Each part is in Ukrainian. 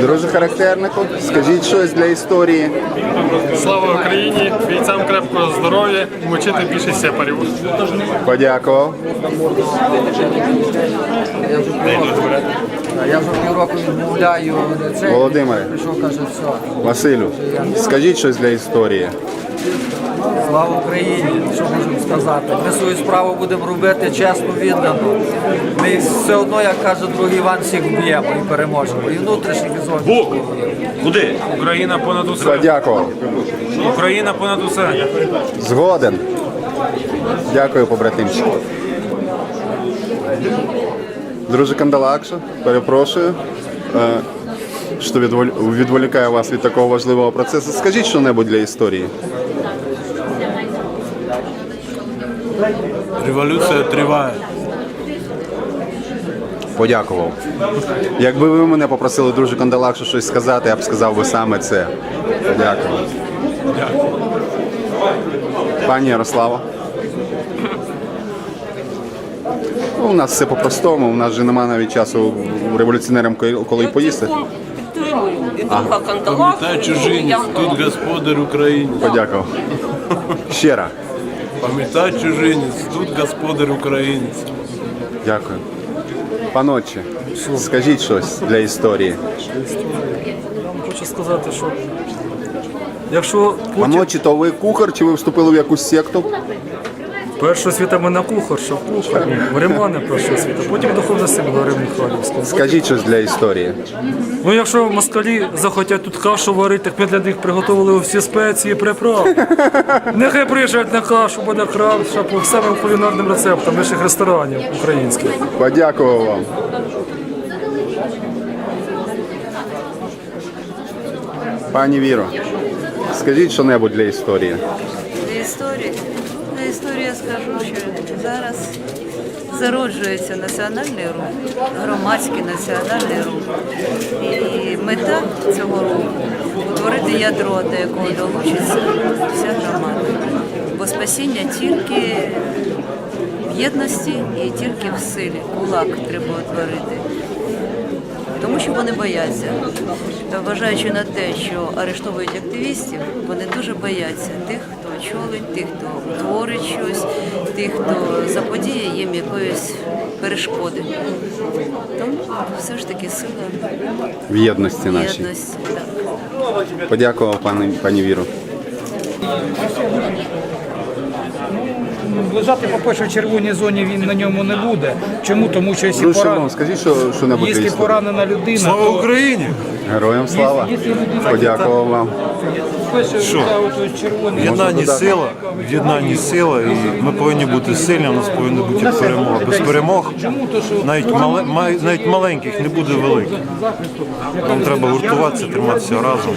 Друже характернику, скажіть щось для історії. Слава Україні! Бійцям крепкого здоров'я мочити більше сепарів. Подякував. Я вже півроку відмовляю цей. Володимире. Василю, скажіть щось для історії. Слава Україні! Що можемо сказати? Ми свою справу будемо робити чесно, віддано. Ми все одно, як каже другий Іван, всіх вб'ємо і переможемо. І внутрішніх і зовнішніх. Куди? Україна понад усе. Подякував. Україна понад усе. Згоден. Дякую, побратимчик. Друже Кандалакша, перепрошую, е, що відволі- відволікає вас від такого важливого процесу. Скажіть що-небудь для історії. Революція триває. Подякував. Якби ви мене попросили, друже Кандалакшу, щось сказати, я б сказав би саме це. Дякую. Пані Ярослава. Ну, у нас все по-простому, у нас же немає навіть часу революціонерам коли й поїсти. Підтримую. І. Пам'ятай чужинець, тут господар України. Подякував. Ще раз. Пам'ятай чужинець, тут господар українець. Дякую. Паночі, скажіть щось для історії. Хочу сказати, що якщо Путін Паночі, то ви кухар чи ви вступили в якусь секту? Першого світа ми на кухар, що кухар, в Римани першого світа, потім духовна сила Римляхалівська. Скажіть щось для історії. Ну якщо москалі захотять тут кашу варити, так ми для них приготували всі спеції, приправи. Нехай приїжджають на кашу, буде краще по самим кулінарним рецептам наших ресторанів українських. Подякував вам. Пані Віро, скажіть що-небудь. Для історії. Для історії я скажу, що зараз зароджується національний рух, громадський національний рух. І мета цього руху утворити ядро, до якого долучиться вся громада. Бо спасіння тільки в єдності і тільки в силі. Кулак треба утворити. Тому що вони бояться. Вважаючи на те, що арештовують активістів, вони дуже бояться тих, хто очолить, тих, хто творить щось, тих, хто заподіє їм якоїсь перешкоди. Тому все ж таки сила В єдності нашій. єдності. Так. Подякував пані, пані Віру. Лежати, по-перше, в червоній зоні він на ньому не буде. Чому? Тому що якщо, Друже пора... Шалом, скажіть що, що-небудь для якщо поранена людина, Слава то Україні! Героям слава. Подякував вам. перше, Що? от В єднанні додати? сила, в єднанні сила, і ми повинні бути сильні, у нас повинна бути перемога. Без перемог навіть, мале, май- навіть маленьких не буде великих. Нам треба гуртуватися, триматися разом.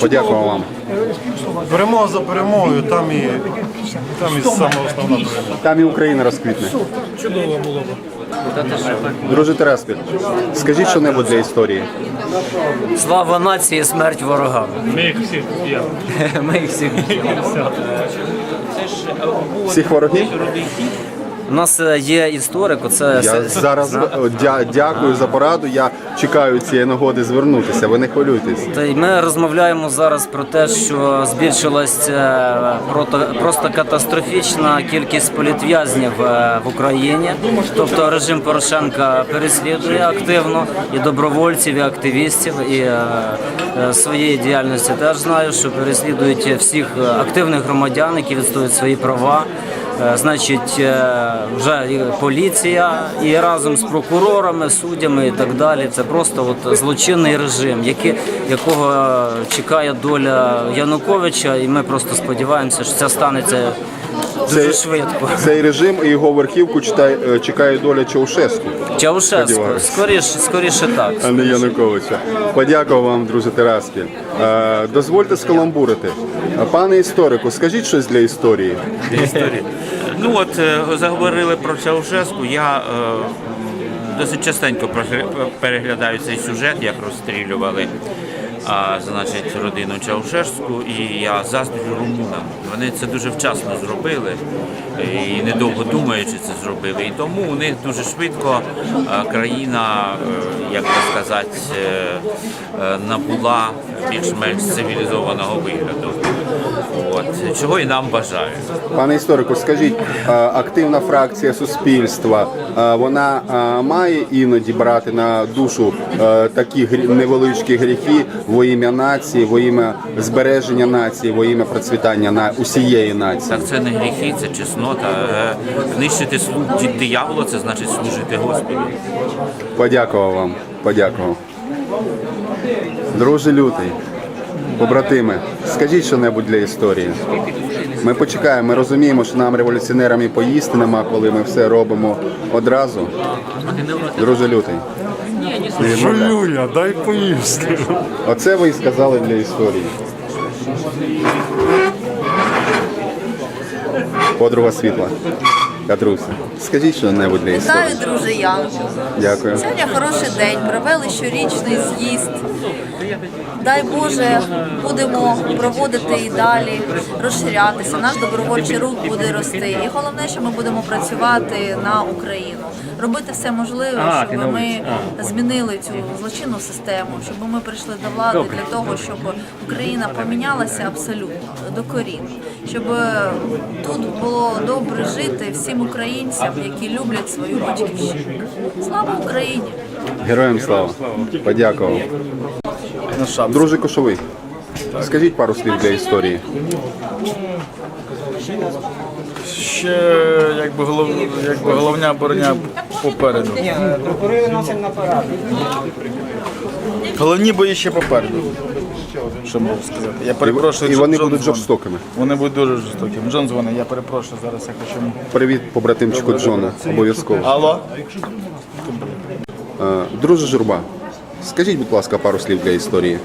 Подякував вам. Перемога за перемогою, там і, там і саме основна перемога. Там і Україна розквітне. чудово було б. Друже Тереспіль, скажіть що-небудь для історії. Слава нації, смерть ворогам. Ми їх всіх є. Ми їх всіх. Всіх ворогів? У нас е, є історик, оце Я зараз дя- дякую за пораду. Я чекаю цієї нагоди звернутися. Ви не хвилюйтесь. Та й ми розмовляємо зараз про те, що збільшилась е, просто катастрофічна кількість політв'язнів е, в Україні. Тобто режим Порошенка переслідує активно і добровольців, і активістів, і е, е, своєї діяльності теж знаю, що переслідують всіх е, активних громадян, які відстоюють свої права. Е, Значить, е, вже і поліція і разом з прокурорами, суддями і так далі. Це просто от злочинний режим, який, якого чекає доля Януковича, і ми просто сподіваємося, що це станеться дуже швидко. Цей режим і його верхівку читає, е, чекає доля Чаушеску, Чаушеску, Сподіваюсь. скоріше, скоріше так. а не Януковича. Подякував вам, друже Тераспіль. Е, Дозвольте скаламбурити. Е, Пане історику, скажіть щось для історії. історії. Ну от е, заговорили про Чаушеску. Я е, досить частенько прогля- переглядаю цей сюжет, як розстрілювали а, значить, родину Чаушевську, і я заздрю румунам. Вони це дуже вчасно зробили і недовго думаючи це зробили. І тому у них дуже швидко а, країна, е, як би сказати, е, е, набула більш-менш цивілізованого вигляду. От. Чого і нам бажаю. Пане історику, скажіть, е, активна фракція суспільства, е, вона е, має іноді брати на душу такі невеличкі гріхи во ім'я нації, во ім'я збереження нації, во ім'я процвітання на усієї нації. Так це не гріхи, це чеснота. Нищити слуг диявола, це значить служити Господу. Подякував вам, подякував. Друже лютий, побратими, скажіть що-небудь для історії. Ми почекаємо, ми розуміємо, що нам революціонерам і поїсти нема, коли ми все робимо одразу. Друже лютий. Жую дай поїсти. Оце ви і сказали для історії. Подруга світла. Катруся, скажіть що-небудь для історії. Вітаю, друже Янко. Дякую. Сьогодні хороший день. Провели щорічний з'їзд. Дай Боже, будемо проводити і далі, розширятися. Наш добровольчий рух буде рости. І головне, що ми будемо працювати на Україну, робити все можливе, щоб ми змінили цю злочинну систему, щоб ми прийшли до влади для того, щоб Україна помінялася абсолютно докорінно, щоб тут було добре жити всім українцям, які люблять свою батьківщину. Слава Україні! Героям слава. Подякував. Друже Кошовий, скажіть пару слів для історії. Ще якби, голов, якби головня броня попереду. Головні бої ще попереду. Що можу сказати? Я перепрошую. І вони Джон будуть дзвонить. жорстокими. Вони будуть дуже жорстокі. Джон дзвонить, я перепрошую зараз. Я хочу. йому- Привіт, побратимчику Джона, обов'язково. Алло? Е, Друже Журба, скажіть, будь ласка, пару слів для історії.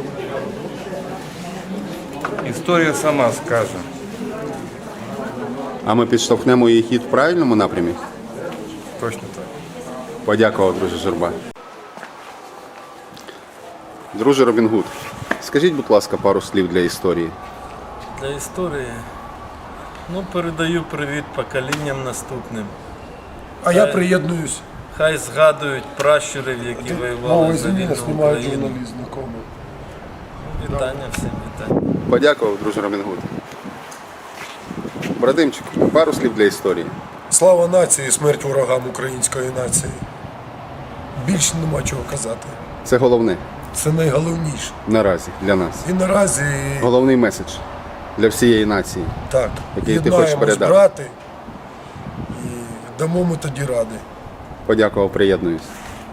Історія сама скаже. А ми підштовхнемо її хід в правильному напрямі? Точно так. Подякував, друже Журба. Друже Робін Гуд, скажіть, будь ласка, пару слів для історії. Для історії. Ну, передаю привіт поколінням наступним. А я приєднуюсь. Хай згадують пращурів, які воювали за вільну Україну. Вітання всім вітання. Подякував, друже Робін Гуд. Братимчик, пару слів для історії. Слава нації, смерть ворогам української нації. Більше нема чого казати. Це головне Це найголовніше. наразі для нас. І наразі Головний меседж для всієї нації. так, Який ти хочеш передати? брати, і дамо ми тоді ради. Подякував, приєднуюсь.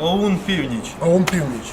ОУН північ. А он північ.